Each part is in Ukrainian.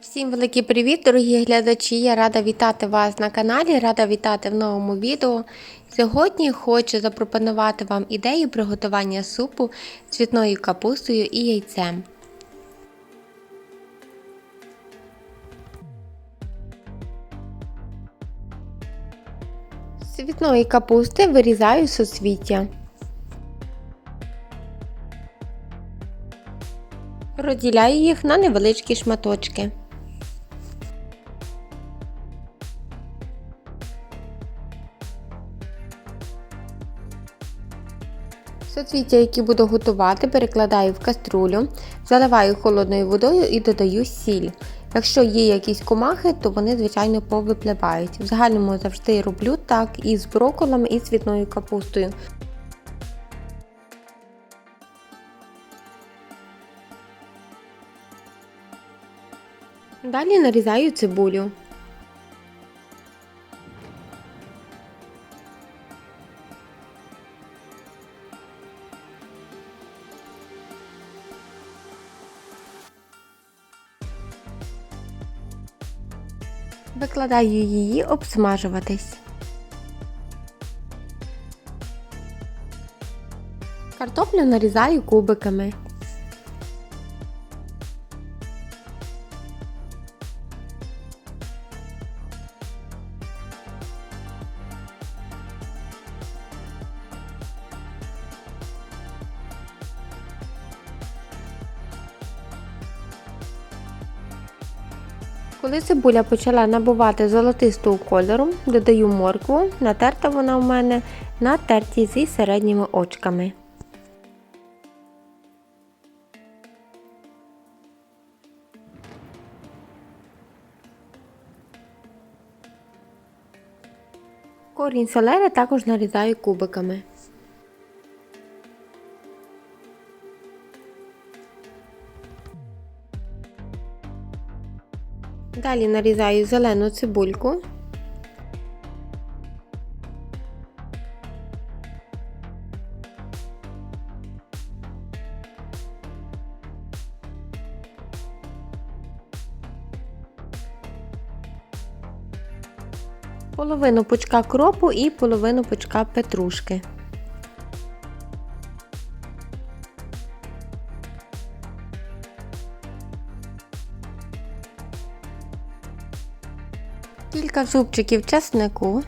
Всім великий привіт, дорогі глядачі! Я рада вітати вас на каналі, рада вітати в новому відео. Сьогодні хочу запропонувати вам ідею приготування супу з цвітною капустою і яйцем. З цвітної капусти вирізаю суцвіття. Розділяю їх на невеличкі шматочки. Соцвіття, які буду готувати, перекладаю в каструлю, заливаю холодною водою і додаю сіль. Якщо є якісь комахи, то вони, звичайно, повипливають. В загальному завжди роблю так і з броколами, і з цвітною капустою. Далі нарізаю цибулю. Викладаю її обсмажуватись. Картоплю нарізаю кубиками. Коли цибуля почала набувати золотистого кольору, додаю моркву, натерта вона у мене на терті зі середніми очками. Корінь селери також нарізаю кубиками. Далі нарізаю зелену цибульку. Половину пучка кропу і половину пучка петрушки. Кілька зубчиків чеснику.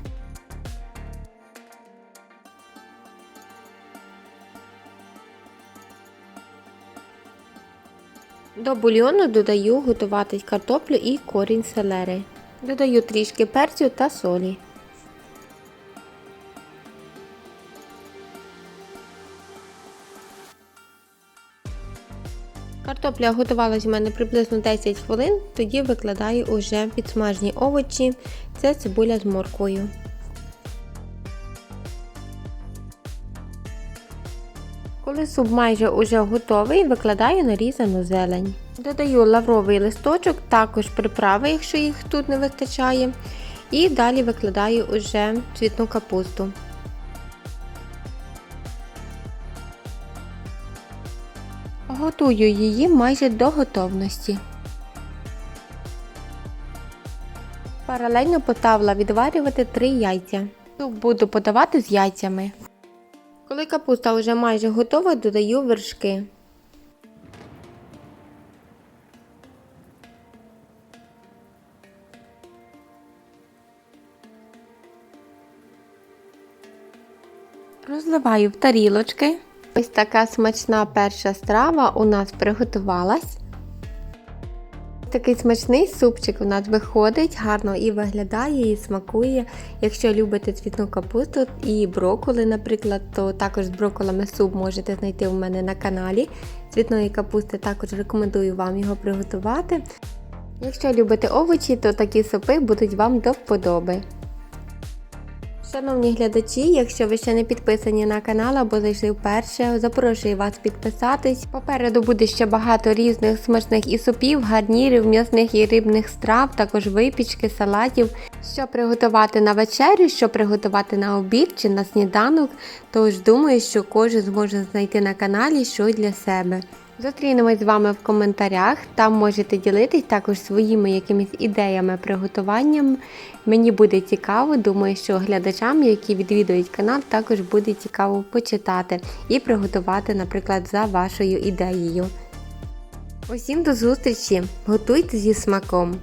До бульйону додаю готувати картоплю і корінь селери. Додаю трішки перцю та солі. Картопля готувалась у мене приблизно 10 хвилин, тоді викладаю уже підсмажені овочі, це цибуля з морквою. Коли суп майже уже готовий, викладаю нарізану зелень. Додаю лавровий листочок, також приправи, якщо їх тут не вистачає. І далі викладаю уже цвітну капусту. Готую її майже до готовності. Паралельно поставила відварювати 3 яйця. Суп буду подавати з яйцями. Коли капуста вже майже готова, додаю вершки. Розливаю в тарілочки. Ось така смачна перша страва у нас приготувалась. Такий смачний супчик у нас виходить, гарно і виглядає, і смакує. Якщо любите цвітну капусту і броколи, наприклад, то також з броколами суп можете знайти у мене на каналі. Цвітної капусти також рекомендую вам його приготувати. Якщо любите овочі, то такі супи будуть вам до вподоби. Шановні глядачі, якщо ви ще не підписані на канал або зайшли вперше, запрошую вас підписатись. Попереду буде ще багато різних смачних і супів, гарнірів, м'ясних і рибних страв, також випічки, салатів. Що приготувати на вечерю, що приготувати на обід чи на сніданок. Тож думаю, що кожен зможе знайти на каналі щось для себе. Зустрінемось з вами в коментарях. Там можете ділитись також своїми якимись ідеями приготуванням. Мені буде цікаво, думаю, що глядачам, які відвідують канал, також буде цікаво почитати і приготувати, наприклад, за вашою ідеєю. Усім до зустрічі! Готуйте зі смаком!